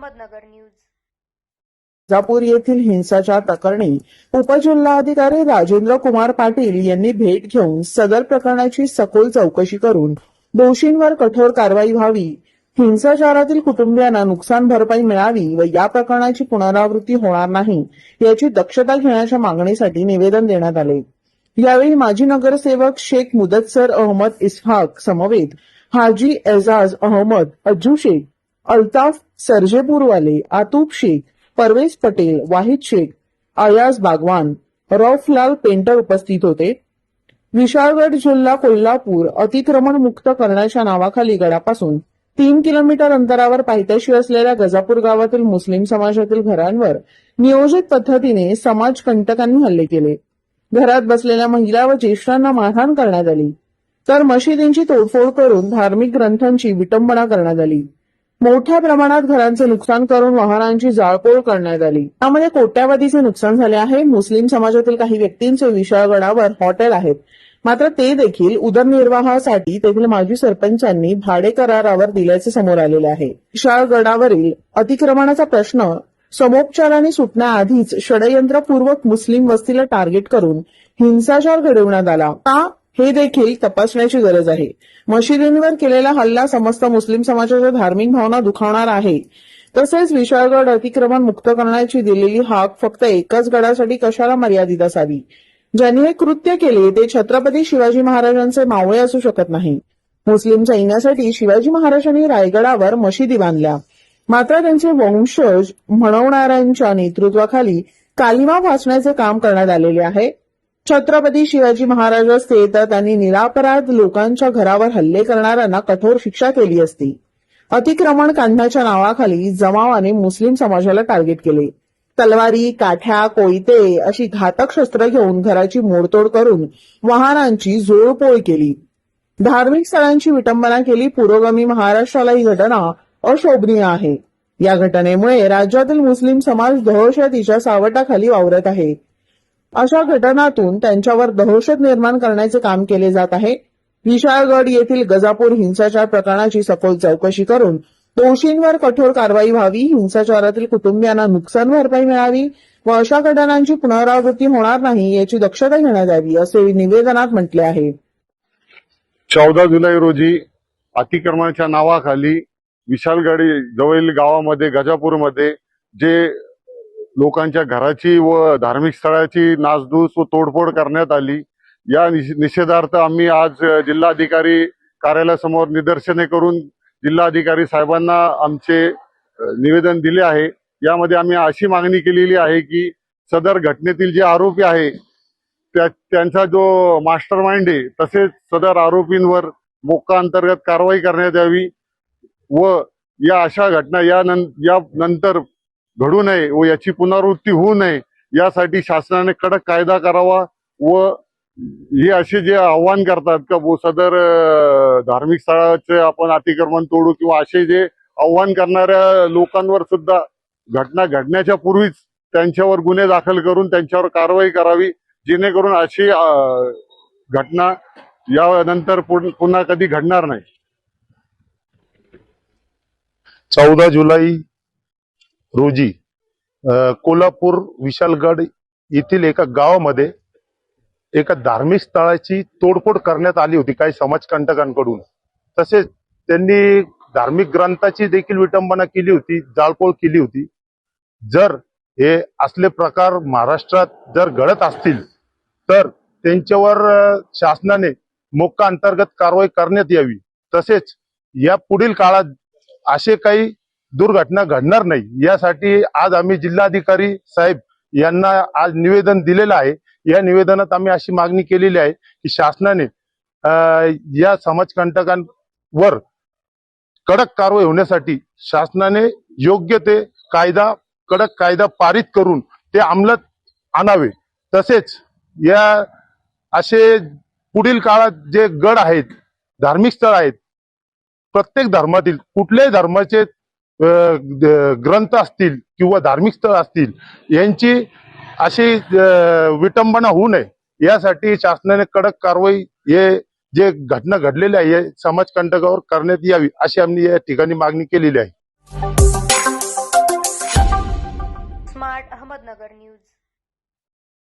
Ahmednagar news. जापूर येथील हिंसाचार प्रकरणी उपजिल्हाधिकारी राजेंद्र कुमार पाटील यांनी भेट घेऊन सदर प्रकरणाची सखोल चौकशी करून दोषींवर कठोर कारवाई व्हावी हिंसाचारातील कुटुंबियांना नुकसान भरपाई मिळावी व या प्रकरणाची पुनरावृत्ती होणार नाही याची दक्षता घेण्याच्या मागणीसाठी निवेदन देण्यात आले. यावेळी माजी नगरसेवक शेख मुदत्सर अहमद इस्हाक समवेत हाजी एजाज अहमद अज्जू शेख अल्ताफ सरजेपूरवाले आतूप शेख परवेज पटेल वाहिद शेख आयाज बागवान रौफलाल पेंटर उपस्थित होते. विशाळगड जिल्हा कोल्हापूर अतिक्रमण मुक्त करण्याच्या नावाखाली गडापासून तीन किलोमीटर अंतरावर पायथ्याशी असलेल्या गजापूर गावातील मुस्लिम समाजातील घरांवर नियोजित पद्धतीने समाज कंटकांनी हल्ले केले. घरात बसलेल्या महिला व ज्येष्ठांना मारहाण करण्यात आली. तर मशिदींची तोडफोड करून धार्मिक ग्रंथांची विटंबना करण्यात आली. मोठ्या प्रमाणात घरांचे नुकसान करून वाहनांची जाळपोळ करण्यात आली. त्यामध्ये कोट्यावधीचे नुकसान झाले आहे. मुस्लिम समाजातील काही व्यक्तींचे विशाळगडावर हॉटेल आहेत. मात्र ते देखील उदरनिर्वाहासाठी तेथील माजी सरपंचांनी भाडे करारावर दिल्याचे समोर आलेले आहे. विशाळगडावरील अतिक्रमणाचा प्रश्न समोपचाराने सुटण्याआधीच षडयंत्रपूर्वक मुस्लिम वस्तीला टार्गेट करून हिंसाचार घडवण्यात आला. का हे देखील तपासण्याची गरज आहे. मशिदींवर केलेला हल्ला समस्त मुस्लिम समाजाच्या धार्मिक भावना दुखावणार आहे. तसेच विशाळगड अतिक्रमण मुक्त करण्याची दिलेली हाक फक्त एकाच गडासाठी कशाला मर्यादित असावी? ज्यांनी हे कृत्य केले ते छत्रपती शिवाजी महाराजांचे मावळे असू शकत नाही. मुस्लिम सैन्यासाठी शिवाजी महाराजांनी रायगडावर मशिदी बांधल्या. मात्र त्यांचे वंशज म्हणवणाऱ्यांच्या नेतृत्वाखाली कालिमा वाचण्याचे काम करण्यात आलेले आहे. छत्रपती शिवाजी महाराज असते तर त्यांनी निरापराध लोकांच्या घरावर हल्ले करणाऱ्यांना कठोर शिक्षा केली असती. अतिक्रमण काढण्याच्या नावाखाली जमावाने मुस्लिम समाजाला टार्गेट केले. तलवारी काठ्या कोयते अशी घातक शस्त्र घेऊन घराची मोडतोड करून वाहनांची जोडपोळ केली. धार्मिक स्थळांची विटंबना केली पुरोगामी महाराष्ट्राला ही घटना अशोभनीय आहे. या घटनेमुळे राज्यातील मुस्लिम समाज दहशतीच्या सावटाखाली वावरत आहे. अशा घटनातून त्यांच्यावर दहशत निर्माण करण्याचे काम केले जात आहे. विशाळगड येथील गजापूर हिंसाचार प्रकरणाची सखोल चौकशी करून दोषींवर कठोर कारवाई व्हावी हिंसाचारातील कुटुंबियांना नुकसान भरपाई मिळावी व अशा घटनांची पुनरावृत्ती होणार नाही याची दक्षता घेण्यात यावी असे निवेदनात म्हटले आहे. चौदा जुलै रोजी अतिक्रमणाच्या नावाखाली विशालगडी जवळील गावामध्ये गजापूरमध्ये जे लोकांच्या घराची व धार्मिक स्थळाची नासधूस व तोडफोड करण्यात आली. या निषेधार्थ आम्ही आज जिल्हाधिकारी कार्यालयासमोर निदर्शने करून जिल्हाधिकारी साहेबांना आमचे निवेदन दिले आहे. यामध्ये आम्ही अशी मागणी केलेली आहे की सदर घटनेतील जे आरोपी आहे त्या त्यांचा जो मास्टर माइंड आहे तसेच सदर आरोपींवर मोक्का अंतर्गत कारवाई करण्यात यावी व या अशा घटना या नं या नंतर घडू नये व याची पुनरावृत्ती होऊ नये यासाठी शासनाने कडक कायदा करावा व हे असे जे आव्हान करतात का बो सदर धार्मिक स्थळाचे आपण अतिक्रमण तोडू किंवा असे जे आव्हान करणाऱ्या लोकांवर सुद्धा घटना घडण्याच्या पूर्वीच त्यांच्यावर गुन्हे दाखल करून त्यांच्यावर कारवाई करावी जेणेकरून अशी घटना यानंतर पुन्हा कधी घडणार नाही. चौदा जुलै रोजी कोल्हापूर विशालगड येथील एका गावामध्ये एका धार्मिक स्थळाची तोडफोड करण्यात आली होती काही समाजकंटकांकडून. तसेच त्यांनी धार्मिक ग्रंथाची देखील विटंबना केली होती जाळपोळ केली होती. जर हे असले प्रकार महाराष्ट्रात जर घडत असतील तर त्यांच्यावर शासनाने मोक्का अंतर्गत कारवाई करण्यात यावी. तसेच या पुढील काळात असे काही दुर्घटना घडणार नाही. यासाठी आज आम्ही जिल्हाधिकारी साहेब यांना आज निवेदन दिलेलं आहे. या निवेदनात आम्ही अशी मागणी केलेली आहे की शासनाने या समाजकंटकांवर कडक कारवाई होण्यासाठी शासनाने योग्य ते कायदा कडक कायदा पारित करून ते अंमलात आणावे. तसेच या असे पुढील काळात जे गड आहेत धार्मिक स्थळ आहेत प्रत्येक धर्मातील कुठल्याही धर्माचे ग्रंथ असतील किंवा धार्मिक स्थळ असतील यांची अशी विटंबना होऊ नये. यासाठी शासनाने कडक कारवाई हे जे घटना घडलेल्या आहे हे समाजकंटकावर करण्यात यावी अशी आम्ही या ठिकाणी मागणी केलेली आहे.